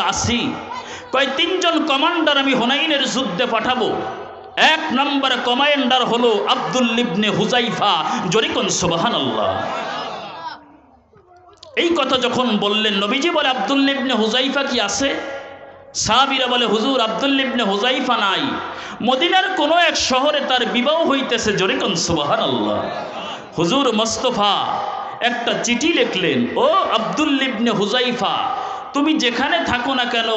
আসি। কয়, তিনজন কমান্ডার আমি হোনাইনের যুদ্ধে পাঠাবো। এক নম্বর কমান্ডার হলো আব্দুল লিবনে হুজাইফা জরিকন সুবাহান আল্লাহ এই কথা যখন বললেন, নবীজি বলে, আব্দুল লিবনে হুজাইফা কি আছে? সাহাবিরা বলে, হুজুর, আব্দুল লিবনে হুজাইফা নাই। মদিনার কোনো এক শহরে তার বিবাহ হইতেছে, জরিকন সুবাহান আল্লাহ হুজুর মোস্তফা একটা চিঠি লিখলেন, ও আব্দুল লিবনে হুজাইফা তুমি যেখানে থাকো না কেন,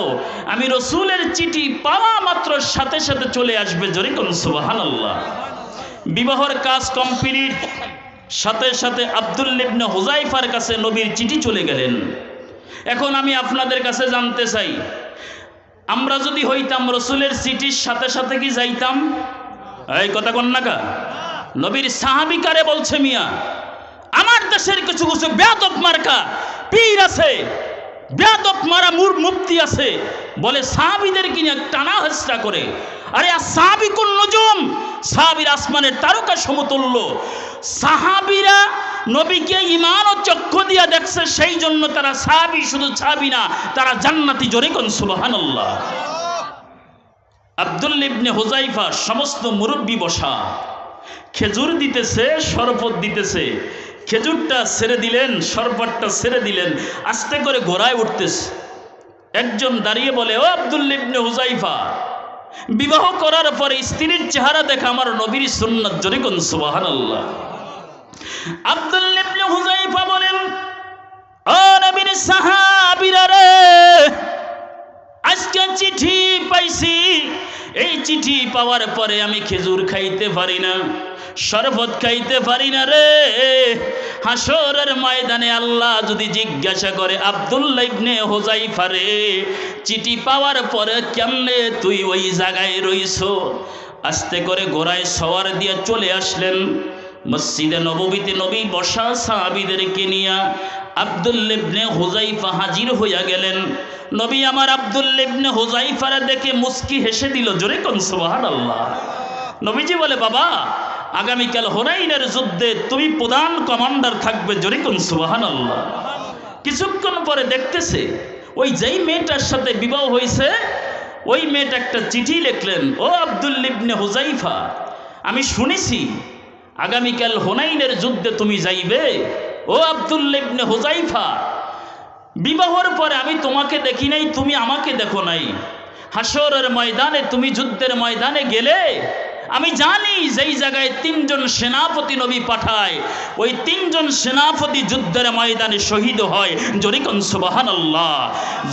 আমি রসুলের চিঠি পাওয়া মাত্র সাথে সাথে চলে আসবে। জরিকন সুবাহান আল্লাহ বিবাহর কাজ কমপ্লিট, সাথে সাথে আব্দুল লিবনে হুজাইফার কাছে নবীর চিঠি চলে গেলেন। এখন আমি আপনাদের কাছে জানতে চাই, আমরা যদি হইতাম রসুলের চিঠির সাথে সাথে কি যাইতাম? এই কথা কন্যাকা নবীর সাহাবিকারে বলছে মিয়া? আমার দেশের কিছু কিছু বেদব মার্কা, পীর আছে বেদব মারা মুর মুক্তি আছে, বলে সাহাবিদের কিনে টানা হেসটা করে। আরে, আর সাহাবিকুল নজুম? সাহাবির আসমানের তারকা সমতুল্য। সাহাবিরা নবীকে ইমান ও চক্ষু দিয়া দেখছে, সেই জন্য তারা সাহাবি, শুধু সাহাবি না, তারা জান্নাতি জোরে কোন সুবহানাল্লাহ। আব্দুল ইবনে হুজাইফা সমস্ত মুরব্বী বসা। খেজুর দিতেছে, শরবত দিতেছে। খেজুরটা ছেড়ে দিলেন, শরবতটা ছেড়ে দিলেন, আস্তে করে ঘোড়ায় উঠতেছে। একজন দাঁড়িয়ে বলে, ও আব্দুল ইবনে হুজাইফা বিবাহ করার পরে স্ত্রীর চেহারা দেখা আমার নবীর সুন্নাত জোরে কোন সুবহানাল্লাহ। আব্দুল ইবনে হুজাইফা বলেন, ও নবীর সাহাবীরা রে, আজকে চিঠি পাইছি। এই চিঠি পাওয়ার পরে আমি খেজুর খাইতে পারি না। শরবত খাইতে পারি না রে। হাসরের ময়দানে আল্লাহ যদি জিজ্ঞাসা করে, আব্দুল্লাহ ইবনে হোজাইফা চিঠি পাওয়ার পরে কেমনে তুই ওই জায়গায় রইছো আস্তে করে ঘোড়ায় সওয়ার দিয়ে চলে আসলেন। মসজিদে নববীতে নবী বসা সাহাবিদেরকে নিয়া আবদুল্লিবনে হুজাইফা হাজির হইয়া গেলেন। নবী আমার আবদুল্লিবনে হুজাইফারা দেখে মুস্কি হেসে দিল, জোরে কোন সুবাহান আল্লাহ নবীজি বলে, বাবা আগামীকাল হোনাইনের যুদ্ধে তুমি প্রধান কমান্ডার থাকবে জোরে কোন সুবাহান আল্লাহ কিছুক্ষণ পরে দেখতেছে, ওই যেই মেয়েটার সাথে বিবাহ হয়েছে, ওই মেয়েটা একটা চিঠি লিখলেন, ও আবদুল্লিবনে হুজাইফা আমি শুনেছি, আগামীকাল হোনাইনের যুদ্ধে তুমি যাইবে। ও আবদুল্লিবনে হুজাইফা বিবাহর পরে আমি তোমাকে দেখি নাই, তুমি আমাকে দেখো নাই। হাসরের ময়দানে, তুমি যুদ্ধের ময়দানে গেলে আমি জানি যেই জায়গায় তিনজন সেনাপতি নবী পাঠায়, ওই তিনজন সেনাপতি যুদ্ধের ময়দানে শহীদ হয়। জরিকন সুবাহান আল্লাহ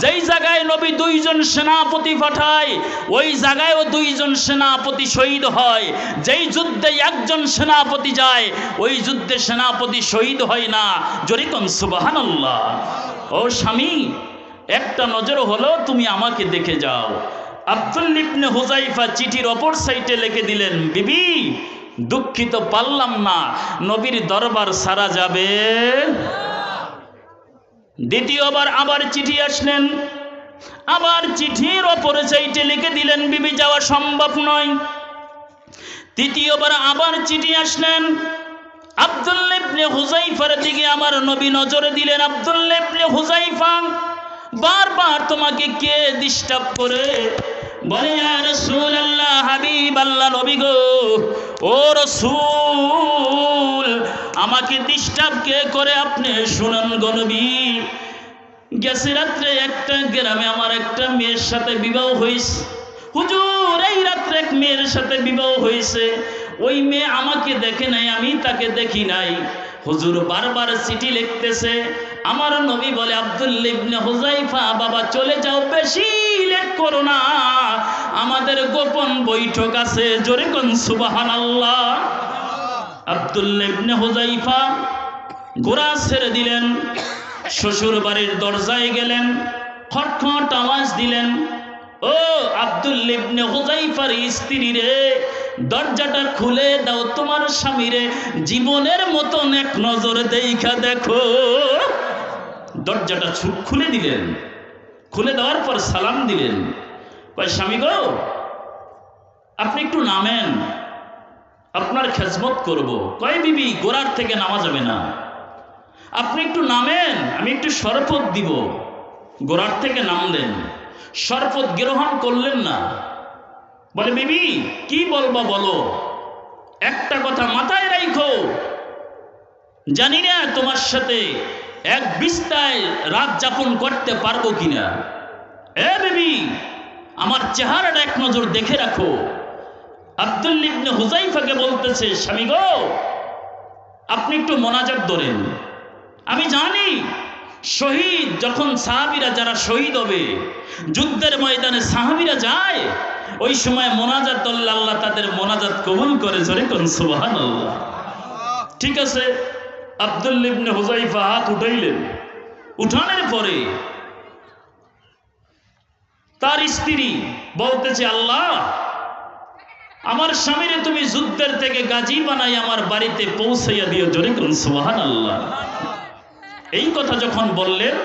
যেই জায়গায় নবী দুইজন সেনাপতি পাঠায়, ওই জায়গায়ও দুইজন সেনাপতি শহীদ হয়। যেই যুদ্ধে একজন সেনাপতি যায়, ওই যুদ্ধে সেনাপতি শহীদ হয় না। জরিকন সুবাহান আল্লাহ ও স্বামী, একটা নজর হলো তুমি আমাকে দেখে যাও। আব্দুল ইবনে হুজাইফা চিঠির অপর সাইডে লিখে দিলেন, বিবি, দুঃখিত পারলাম না। নবীর দরবার সারা যাবে। দ্বিতীয়বার আবার চিঠি আসলেন। আবার চিঠির অপর সাইডে লিখে দিলেন, বিবি, যাওয়া সম্ভব নয়। তৃতীয়বার আবার চিঠি আসলেন। আব্দুল ইবনে হুজাইফার দিকে আমার নবী নজরে দিলেন, আব্দুল ইবনে হুজাইফা বারবার তোমাকে কে ডিস্টার্ব করে? বলে, ইয়া আল্লাহ হাবিব আল্লাহ নবী গো, ও রাসূল, আমাকে ডিস্টার্ব কে করে আপনি শুনান গো নবী? গেছে রাত্রে একটা গ্রামে আমার একটা মেয়ের সাথে বিবাহ হয়েছে হুজুর, এই রাত্রে এক মেয়ের সাথে বিবাহ হয়েছে ওই মেয়ে আমাকে দেখে নাই, আমি তাকে দেখি নাই। হুজুর বারবার চিঠি লিখতেছে। আমার নবী বলে, আব্দুল ইবনে হুজাইফা বাবা চলে যাও বেশি। লেট করো না আমাদের গোপন বৈঠক আছে, জোরে কোন সুবহানাল্লাহ। আব্দুল ইবনে হুজাইফা ঘোড়া ছেড়ে দিলেন শ্বশুর বাড়ির দরজায় গেলেন, খটখট আওয়াজ দিলেন, ও আব্দুল ইবনে হুজাইফার স্ত্রী রে, দরজাটা খুলে দাও তোমার স্বামীরে জীবনের মতন এক নজর দেখা দেখো। দরজাটা খুলে দিলেন। খুলে দেওয়ার পর সালাম দিলেন। কয়, স্বামী গো, আপনি একটু নামেন। আপনার খেজমত করব। কয়, বিবি গোড়ার থেকে নামা যাবে না। আপনি একটু নামেন, আমি একটু শরবত দিব। গোড়ার থেকে নামলেন। শরবত গ্রহণ করলেন না। বলে, বিবি, কি বলবা বলো? একটা কথা মাথায় রাখো জানি না তোমার সাথে এক বিস্তায় রাত যাপন করতে পারব কিনা? এ বেবি, আমার চেহারাটা এক নজর দেখে রাখো। আব্দুল হুজাইফাকে বলতেছে, স্বামী গো, আপনি একটু মোনাজাত ধরেন। আমি জানি, শহীদ যখন সাহাবিরা যারা শহীদ হবে, যুদ্ধের ময়দানে সাহাবিরা যায়, ওই সময় মোনাজাত আল্লাহ তাদের মোনাজাত কবুল করে, জোরে কোন সুবাহান ঠিক আছে? আব্দুল ইবনে হুজাইফা হাত উঠাইলেন। উঠানোর পরে তার স্ত্রী বলতেছে, আল্লাহ, আমার স্বামীরে তুমি যুদ্ধের থেকে গাজী বানাই আমার বাড়িতে পৌঁছাইয়া দিও। জোরে করুন সোহান আল্লাহ এই কথা যখন বললেন